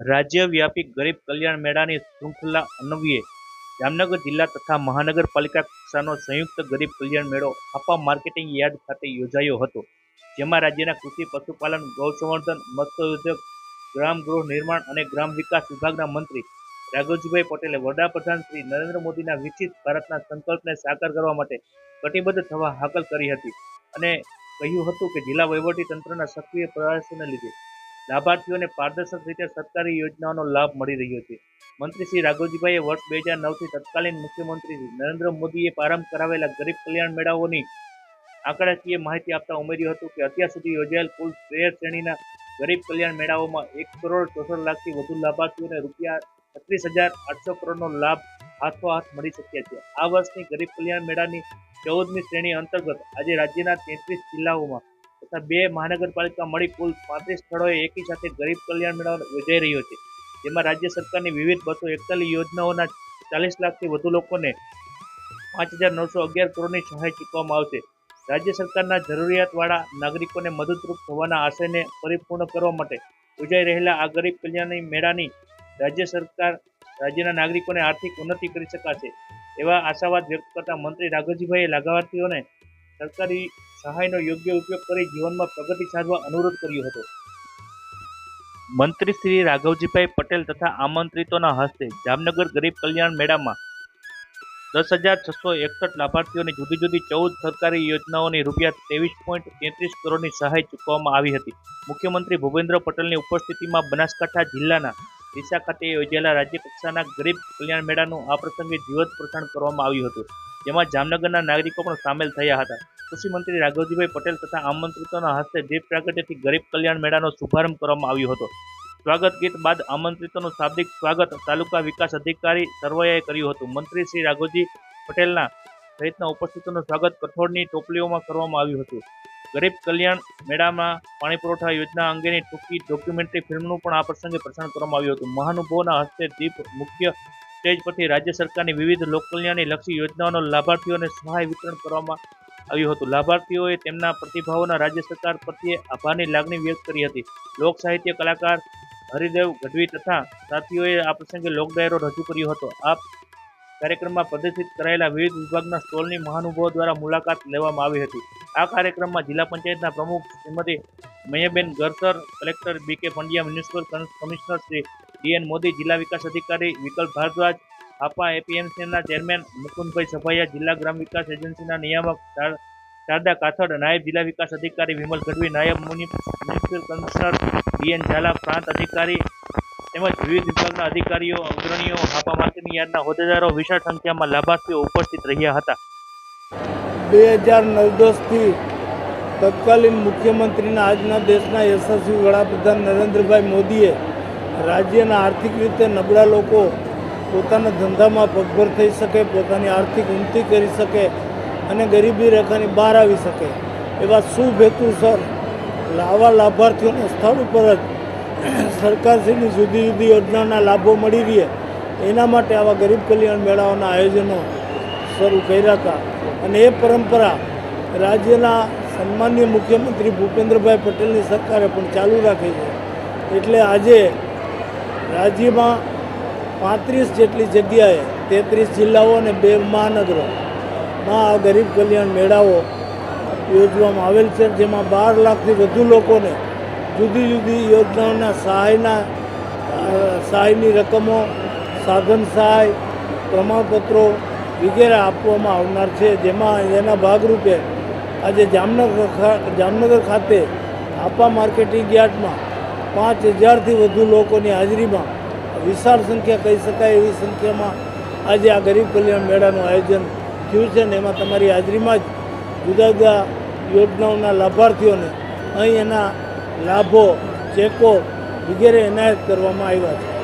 રાજ્યવ્યાપી ગરીબ કલ્યાણ મેળાની શૃંખલા અન્વયે જામનગર જિલ્લા તથા મહાનગરપાલિકા કક્ષાનો સંયુક્ત ગરીબ કલ્યાણ મેળો હાપા માર્કેટિંગ યાર્ડ ખાતે યોજાયો હતો. જેમાં રાજ્યના કૃષિ, પશુપાલન, ગૌસંવર્ધન, મત્સ્યોદ્યોગ, ગ્રામ ગૃહ નિર્માણ અને ગ્રામ વિકાસ વિભાગના મંત્રી રાઘવજીભાઈ પટેલે વડાપ્રધાન શ્રી નરેન્દ્ર મોદીના વિકસિત ભારતના સંકલ્પને સાકાર કરવા માટે કટિબદ્ધ થવા હાકલ કરી હતી અને કહ્યું હતું કે જિલ્લા વહીવટી તંત્રના સક્રિય પ્રયાસોને લીધે લાભાર્થીઓને પારદર્શક રીતે સરકારી યોજનાઓનો લાભ મળી રહ્યો છે. મંત્રી શ્રી રાઘોજીભાઈએ વર્ષ બે હજાર નવથી તત્કાલીન મુખ્યમંત્રી નરેન્દ્ર મોદીએ પ્રારંભ કરાવેલા ગરીબ કલ્યાણ મેળાઓની આંકડાકીય માહિતી આપતા ઉમેર્યું હતું કે અત્યાર સુધી યોજાયેલ કુલ તેર શ્રેણીના ગરીબ કલ્યાણ મેળાઓમાં એક કરોડ ચોસઠ લાખથી વધુ લાભાર્થીઓને રૂપિયા છત્રીસ હજાર આઠસો કરોડનો લાભ હાથોહાથ મળી શક્યા છે. આ વર્ષની ગરીબ કલ્યાણ મેળાની ચૌદમી શ્રેણી અંતર્ગત આજે રાજ્યના તેત્રીસ જિલ્લાઓમાં તથા બે મહાનગરપાલિકા મળી કુલ પાંત્રીસ સ્થળોએ એકી સાથે ગરીબ કલ્યાણ મેળો યોજાઈ રહ્યો છે. જેમાં રાજ્ય સરકારની વિવિધ બસો એકતાલીસ યોજનાઓના ચાલીસ લાખથી વધુ લોકોને પાંચ હજાર નવસો અગિયાર કરોડની સહાય ચૂકવવામાં આવશે. રાજ્ય સરકારના જરૂરિયાતવાળા નાગરિકોને મદદરૂપ થવાના આશયને પરિપૂર્ણ કરવા માટે યોજાઈ રહેલા આ ગરીબ કલ્યાણની મેળાની રાજ્ય સરકાર રાજ્યના નાગરિકોને આર્થિક ઉન્નતિ કરી શકાશે, એવા આશાવાદ વ્યક્ત કરતા મંત્રી રાઘવજીભાઈએ લાભાર્થીઓને સરકારી સહાયનો યોગ્ય ઉપયોગ કરી જીવનમાં પ્રગતિ સાધવા અનુરોધ કર્યો હતો. મંત્રી શ્રી રાઘવજીભાઈ પટેલ તથા આમંત્રિતોના હસ્તે જામનગર ગરીબ કલ્યાણ મેળામાં દસ હજાર છસો એકસઠ લાભાર્થીઓને જુદી જુદી ચૌદ સરકારી યોજનાઓની રૂપિયા ત્રેવીસ પોઈન્ટ તેત્રીસ કરોડની સહાય ચૂકવવામાં આવી હતી. મુખ્યમંત્રી ભૂપેન્દ્ર પટેલની ઉપસ્થિતિમાં બનાસકાંઠા જિલ્લાના ડીસા ખાતે યોજાયેલા રાજ્યકક્ષાના ગરીબ કલ્યાણ મેળાનું આ પ્રસંગે જીવંત પ્રસારણ કરવામાં આવ્યું હતું. જેમાં જામનગરના નાગરિકો પણ સામેલ થયા હતા. કૃષિ મંત્રી રાઘવજીભાઈ પટેલ તથા આમંત્રિતોના હસ્તે દીપ પ્રાગટ્યથી ગરીબ કલ્યાણ મેળાનો શુભારંભ કરવામાં આવ્યો હતો. સ્વાગત ગીત બાદ આમંત્રિતોનું શાબ્દિક સ્વાગત તાલુકા વિકાસ અધિકારી સરવૈયાએ કર્યું હતું. મંત્રી શ્રી રાઘવજી પટેલના સહિતના ઉપસ્થિતોનું સ્વાગત કઠોળની ટોપલીઓમાં કરવામાં આવ્યું હતું. ગરીબ કલ્યાણ મેળામાં પાણી પુરવઠા યોજના અંગેની ટૂંકી ડોક્યુમેન્ટરી ફિલ્મનું પણ આ પ્રસંગે પ્રસારણ કરવામાં આવ્યું હતું. મહાનુભાવોના હસ્તે દીપ મુખ્ય સ્ટેજ પરથી રાજ્ય સરકારની વિવિધ લોકકલ્યાણની લક્ષી યોજનાઓનો લાભાર્થીઓને સહાય વિતરણ કરવામાં આવ્યું હતું. લાભાર્થીઓએ તેમના પ્રતિભાવોના રાજ્ય સરકાર પ્રત્યે આભારની લાગણી વ્યક્ત કરી હતી. લોક સાહિત્ય કલાકાર હરિદેવ ગઢવી તથા સાથીઓએ આ પ્રસંગે લોક ડાયરો રજૂ કર્યો હતો. આ કાર્યક્રમમાં પ્રદર્શિત કરાયેલા વિવિધ વિભાગના સ્ટોલની મહાનુભાવો દ્વારા મુલાકાત લેવામાં આવી હતી. આ કાર્યક્રમમાં જિલ્લા પંચાયતના પ્રમુખ Shrimati મૈયાબેન Garsar, collector B K Pandya, municipal commissioner Shri DN Modi જિલ્લા વિકાસ અધિકારી વિકલ્પ ભારદ્વાજ હાપા એપીએમસીના ચેરમેન મુકુંદભાઈ સભાયા, જિલ્લા ગ્રામ વિકાસ એજન્સીના નિયામક શારદા કાથડ, નાયબ જિલ્લા વિકાસ અધિકારી વિમલ ગઢવી, નાયબ મ્યુનિસિપલ કમિશનર ડીએન ઝાલા, પ્રાંત અધિકારી તેમજ વિવિધ વિભાગના અધિકારીઓ, અગ્રણીઓ હાપા માર્કેટિંગ યાર્ડના હોદ્દેદારો વિશાળ સંખ્યામાં લાભાર્થીઓ ઉપસ્થિત રહ્યા હતા. બે હજાર નવ દસથી તત્કાલીન મુખ્યમંત્રીના આજના દેશના યશસ્વી વડાપ્રધાન નરેન્દ્રભાઈ મોદીએ રાજ્યના આર્થિક રીતે નબળા લોકો પોતાના ધંધામાં પગભર થઈ શકે, પોતાની આર્થિક ઉન્નતિ કરી શકે અને ગરીબી રેખાની બહાર આવી શકે એવા શુભ હેતુસર આવા લાભાર્થીઓને સ્થળ ઉપર જ સરકારશ્રીની જુદી જુદી યોજનાના લાભો મળી રહે. એના માટે આવા ગરીબ કલ્યાણ મેળાઓના આયોજનો શરૂ કર્યા હતા. અને એ પરંપરા રાજ્યના સન્માનીય મુખ્યમંત્રી ભૂપેન્દ્રભાઈ પટેલની સરકારે પણ ચાલુ રાખી છે. એટલે આજે રાજ્યમાં પાંત્રીસ જેટલી જગ્યાએ તેત્રીસ જિલ્લાઓ અને બે મહાનગરોમાં આ ગરીબ કલ્યાણ મેળાઓ યોજવામાં આવેલ છે, જેમાં બાર લાખથી વધુ લોકોને જુદી જુદી યોજનાઓના સહાયના સહાયની રકમો, સાધન સહાય, પ્રમાણપત્રો વગેરે આપવામાં આવનાર છે, જેમાં એના ભાગરૂપે આજે જામનગર જામનગર ખાતે આપા માર્કેટિંગ યાર્ડમાં પાંચ હજારથી વધુ લોકોની હાજરીમાં વિશાળ સંખ્યા કહી શકાય એવી સંખ્યામાં આજે આ ગરીબ કલ્યાણ મેળાનું આયોજન થયું છે ને એમાં તમારી હાજરીમાં જ જુદા જુદા યોજનાઓના લાભાર્થીઓને અહીં એના લાભો, ચેકો વગેરે એનાયત કરવામાં આવ્યા છે.